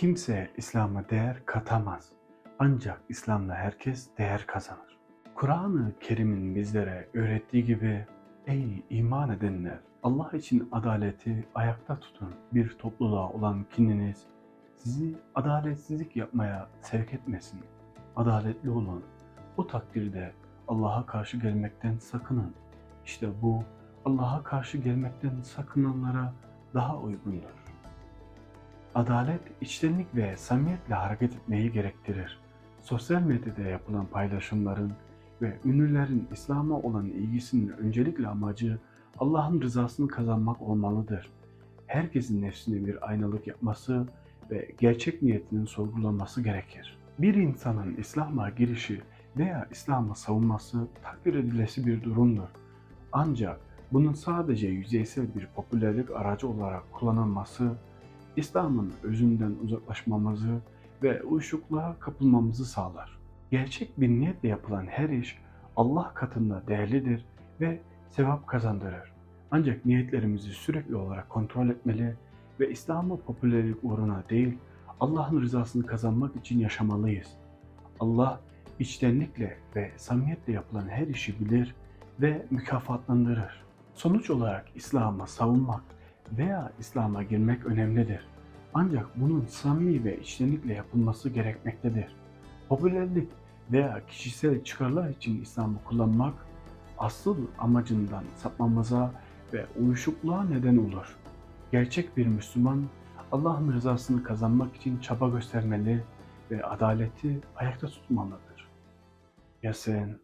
Kimse İslam'a değer katamaz. Ancak İslam'la herkes değer kazanır. Kur'an-ı Kerim'in bizlere öğrettiği gibi Ey iman edenler! Allah için adaleti ayakta tutun. Bir topluluğa olan kininiz sizi adaletsizlik yapmaya sevk etmesin. Adaletli olun. Bu takdirde Allah'a karşı gelmekten sakının. İşte bu Allah'a karşı gelmekten sakınanlara daha uygundur. Adalet, içtenlik ve samimiyetle hareket etmeyi gerektirir. Sosyal medyada yapılan paylaşımların ve ünlülerin İslam'a olan ilgisinin öncelikle amacı Allah'ın rızasını kazanmak olmalıdır. Herkesin nefsine bir aynalık yapması ve gerçek niyetinin sorgulaması gerekir. Bir insanın İslam'a girişi veya İslam'ı savunması takdir edilesi bir durumdur. Ancak bunun sadece yüzeysel bir popülerlik aracı olarak kullanılması, İslam'ın özünden uzaklaşmamızı ve uyuşukluğa kapılmamızı sağlar. Gerçek bir niyetle yapılan her iş Allah katında değerlidir ve sevap kazandırır. Ancak niyetlerimizi sürekli olarak kontrol etmeli ve İslam'ı popülerlik uğruna değil, Allah'ın rızasını kazanmak için yaşamalıyız. Allah içtenlikle ve samimiyetle yapılan her işi bilir ve mükafatlandırır. Sonuç olarak İslam'ı savunmak veya İslam'a girmek önemlidir. Ancak bunun samimi ve içtenlikle yapılması gerekmektedir. Popülerlik veya kişisel çıkarlar için İslam'ı kullanmak asıl amacından sapmamıza ve uyuşukluğa neden olur. Gerçek bir Müslüman Allah'ın rızasını kazanmak için çaba göstermeli ve adaleti ayakta tutmalıdır. Ya sen?